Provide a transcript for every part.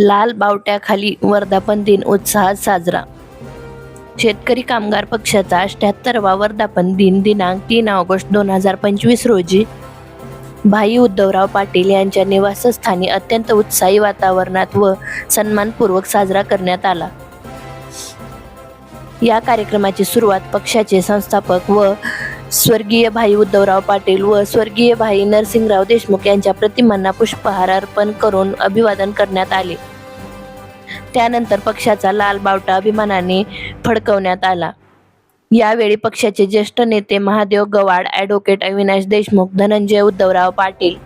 लाल बावट्याखाली वर्धापन दिन उत्साहात साजरा. शेतकरी कामगार पक्षाचा अठ्याहत्तरवा वर्धापन दिन दिनांक तीन ऑगस्ट दोन हजार पंचवीस रोजी. भाई उद्धवराव पाटील यांच्या निवासस्थानी अत्यंत उत्साही वातावरणात व सन्मानपूर्वक साजरा करण्यात आला. या कार्यक्रमाची सुरुवात पक्षाचे संस्थापक व स्वर्गीय भाई उद्धवराव पाटील व स्वर्गीय भाई नरसिंहराव देशमुख यांच्या प्रतिमांना पुष्पहार अर्पण करून अभिवादन करण्यात आले. त्यानंतर पक्षाचा लाल बावटा अभिमानाने फडकवण्यात आला. यावेळी पक्षाचे ज्येष्ठ नेते महादेव गवाड ॲडव्होकेट अविनाश देशमुख धनंजय उद्धवराव पाटील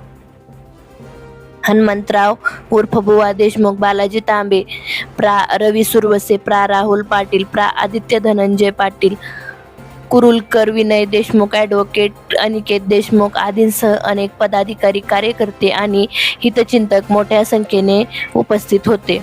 हनुमंतराव उर्फ बुवा देशमुख बालाजी तांबे प्रा रवी सुरवसे प्रा राहुल पाटील प्रा आदित्य धनंजय पाटील कुरुलकर विनय देशमुख ॲडव्होकेट अनिकेत देशमुख आदींसह अनेक पदाधिकारी कार्यकर्ते आणि हितचिंतक मोठ्या संख्येने उपस्थित होते.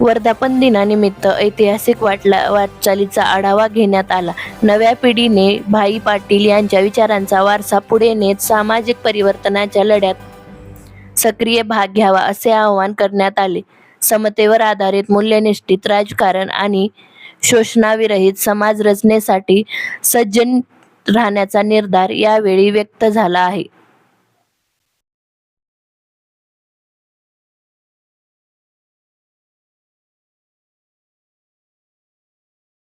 वर्धापन दिनानिमित्त ऐतिहासिक वाटला वाटचालीचा आढावा घेण्यात आला. नव्या पिढीने भाई पाटील यांच्या विचारांचा वारसा पुढे नेत सामाजिक परिवर्तनाच्या लढ्यात सक्रिय भाग घ्यावा असे आवाहन करण्यात आले. समतेवर आधारित मूल्यनिष्ठित राजकारण आणि शोषणाविरहित समाज रचनेसाठी सज्जन राहण्याचा निर्धार यावेळी व्यक्त झाला आहे.